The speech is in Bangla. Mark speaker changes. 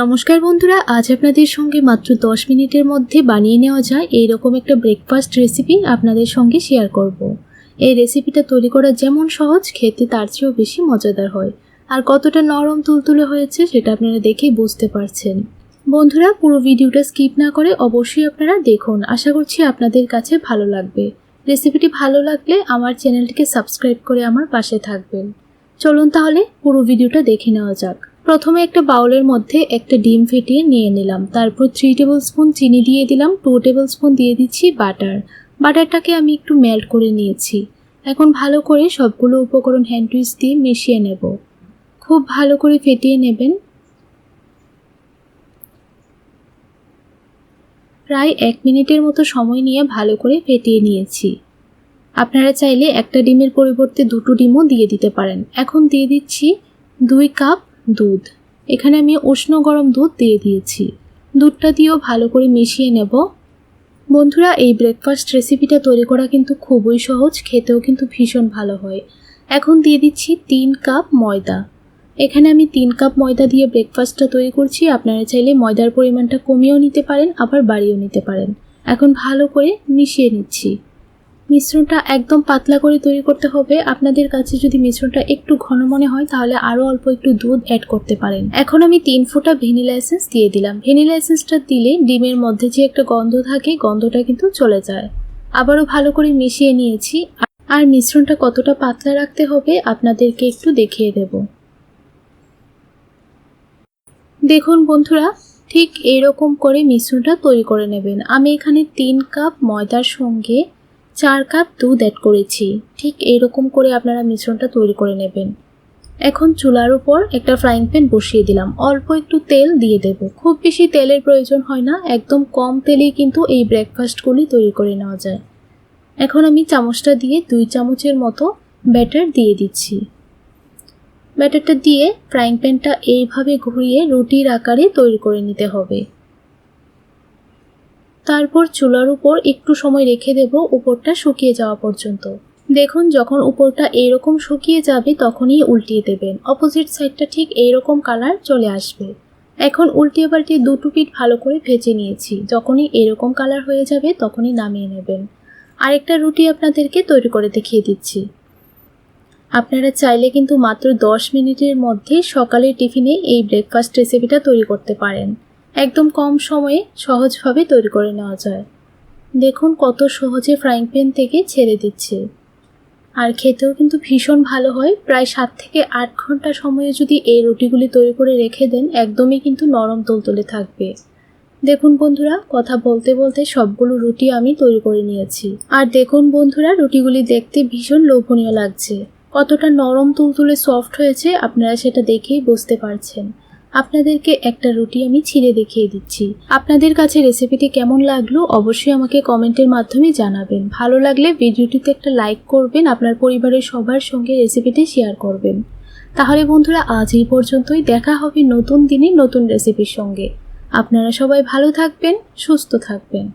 Speaker 1: নমস্কার বন্ধুরা, আজ আপনাদের সঙ্গে মাত্র দশ মিনিটের মধ্যে বানিয়ে নেওয়া যায় এইরকম একটা ব্রেকফাস্ট রেসিপি আপনাদের সঙ্গে শেয়ার করব। এই রেসিপিটা তৈরি করা যেমন সহজ, খেতে তার চেয়েও বেশি মজাদার হয়। আর কতটা নরম তুলতুলে হয়েছে সেটা আপনারা দেখেই বুঝতে পারছেন। বন্ধুরা, পুরো ভিডিওটা স্কিপ না করে অবশ্যই আপনারা দেখুন। আশা করছি আপনাদের কাছে ভালো লাগবে। রেসিপিটি ভালো লাগলে আমার চ্যানেলটিকে সাবস্ক্রাইব করে আমার পাশে থাকবেন। চলুন তাহলে পুরো ভিডিওটা দেখে নেওয়া যাক। প্রথমে একটা বাউলের মধ্যে একটা ডিম ফেটিয়ে নিয়ে নিলাম। তারপর থ্রি টেবিল স্পুন চিনি দিয়ে দিলাম টু টেবিল স্পুন দিয়ে দিচ্ছি বাটার বাটারটাকে আমি একটু মেল্ট করে নিয়েছি। এখন ভালো করে সবগুলো উপকরণ হ্যান্ড টুইস দিয়ে মিশিয়ে নেব। খুব ভালো করে ফেটিয়ে নেবেন। প্রায় এক মিনিটের মতো সময় নিয়ে ভালো করে ফেটিয়ে নিয়েছি। আপনারা চাইলে একটা ডিমের পরিবর্তে দুটো ডিমও দিয়ে দিতে পারেন। এখন দিয়ে দিচ্ছি দুই কাপ দুধ। এখানে আমি উষ্ণ গরম দুধ দিয়ে দিয়েছি। দুধটা দিয়েও ভালো করে মিশিয়ে নেব। বন্ধুরা, এই ব্রেকফাস্ট রেসিপিটা তৈরি করা কিন্তু খুবই সহজ, খেতেও কিন্তু ভীষণ ভালো হয়। এখন দিয়ে দিচ্ছি তিন কাপ ময়দা। এখানে আমি তিন কাপ ময়দা দিয়ে ব্রেকফাস্টটা তৈরি করছি। আপনারা চাইলে ময়দার পরিমাণটা কমিয়েও নিতে পারেন, আবার বাড়িয়েও নিতে পারেন। এখন ভালো করে মিশিয়ে নিচ্ছি। মিশ্রণটা একদম পাতলা করে তৈরি করতে হবে। আপনাদের কাছে যদি মিশ্রণটা একটু ঘন মনে হয়, তাহলে আরও অল্প একটু দুধ অ্যাড করতে পারেন। এখন আমি তিন ফোঁটা ভ্যানিলা এসেন্স দিয়ে দিলাম। ভ্যানিলা এসেন্সটা দিলে ডিমের মধ্যে যে একটা গন্ধ থাকে, গন্ধটা কিন্তু চলে যায়। আবারও ভালো করে মিশিয়ে নিয়েছি। আর মিশ্রণটা কতটা পাতলা রাখতে হবে, আপনাদেরকে একটু দেখিয়ে দেব। দেখুন বন্ধুরা, ঠিক এরকম করে মিশ্রণটা তৈরি করে নেবেন। আমি এখানে তিন কাপ ময়দার সঙ্গে চার কাপ দুধ অ্যাড করেছি। ঠিক এইরকম করে আপনারা মিশ্রণটা তৈরি করে নেবেন। এখন চুলার উপর একটা ফ্রাইং প্যান বসিয়ে দিলাম। অল্প একটু তেল দিয়ে দেব। খুব বেশি তেলের প্রয়োজন হয় না। একদম কম তেলেই কিন্তু এই ব্রেকফাস্টগুলি তৈরি করে নেওয়া যায়। এখন আমি চামচটা দিয়ে দুই চামচের মতো ব্যাটার দিয়ে দিচ্ছি। ব্যাটারটা দিয়ে ফ্রাইং প্যানটা এইভাবে ঘুরিয়ে রুটির আকারে তৈরি করে নিতে হবে। তারপর চুলার উপর একটু সময় রেখে দেব উপরটা শুকিয়ে যাওয়া পর্যন্ত। দেখুন, যখন উপরটা এইরকম শুকিয়ে যাবে, তখনই উল্টিয়ে দেবেন। অপোজিট সাইডটা ঠিক এইরকম কালার চলে আসবে। এখন উল্টিয়ে পাল্টিয়ে দুটো পিঠ ভালো করে ভেজে নিয়েছি। যখনই এরকম কালার হয়ে যাবে, তখনই নামিয়ে নেবেন। আরেকটা রুটি আপনাদেরকে তৈরি করে দেখিয়ে দিচ্ছি। আপনারা চাইলে কিন্তু মাত্র দশ মিনিটের মধ্যে সকালের টিফিনে এই ব্রেকফাস্ট রেসিপিটা তৈরি করতে পারেন। একদম কম সময়ে সহজভাবে তৈরি করে নেওয়া যায়। দেখুন কত সহজে ফ্রাইং প্যান থেকে ছেড়ে দিচ্ছে। আর খেতেও কিন্তু ভীষণ ভালো হয়। প্রায় সাত থেকে আট ঘণ্টা সময়ে যদি এই রুটিগুলি তৈরি করে রেখে দেন, একদমই কিন্তু নরম তোলতলে থাকবে। দেখুন বন্ধুরা, কথা বলতে বলতে সবগুলো রুটি আমি তৈরি করে নিয়েছি। আর দেখুন বন্ধুরা, রুটিগুলি দেখতে ভীষণ লোভনীয় লাগছে। কতটা নরম তুলতুলে সফট হয়েছে, আপনারা সেটা দেখেই বুঝতে পারছেন। আপনাদেরকে একটা রুটি আমি ছিঁড়ে দেখিয়ে দিচ্ছি। আপনাদের কাছে রেসিপিটি কেমন লাগল অবশ্যই আমাকে কমেন্টের মাধ্যমে জানাবেন। ভালো লাগলে ভিডিওটিতে একটা লাইক করবেন, আপনার পরিবারের সবার সঙ্গে রেসিপিটি শেয়ার করবেন। তাহলে বন্ধুরা, আজ এই পর্যন্তই। দেখা হবে নতুন দিনে নতুন রেসিপির সঙ্গে। আপনারা সবাই ভালো থাকবেন, সুস্থ থাকবেন।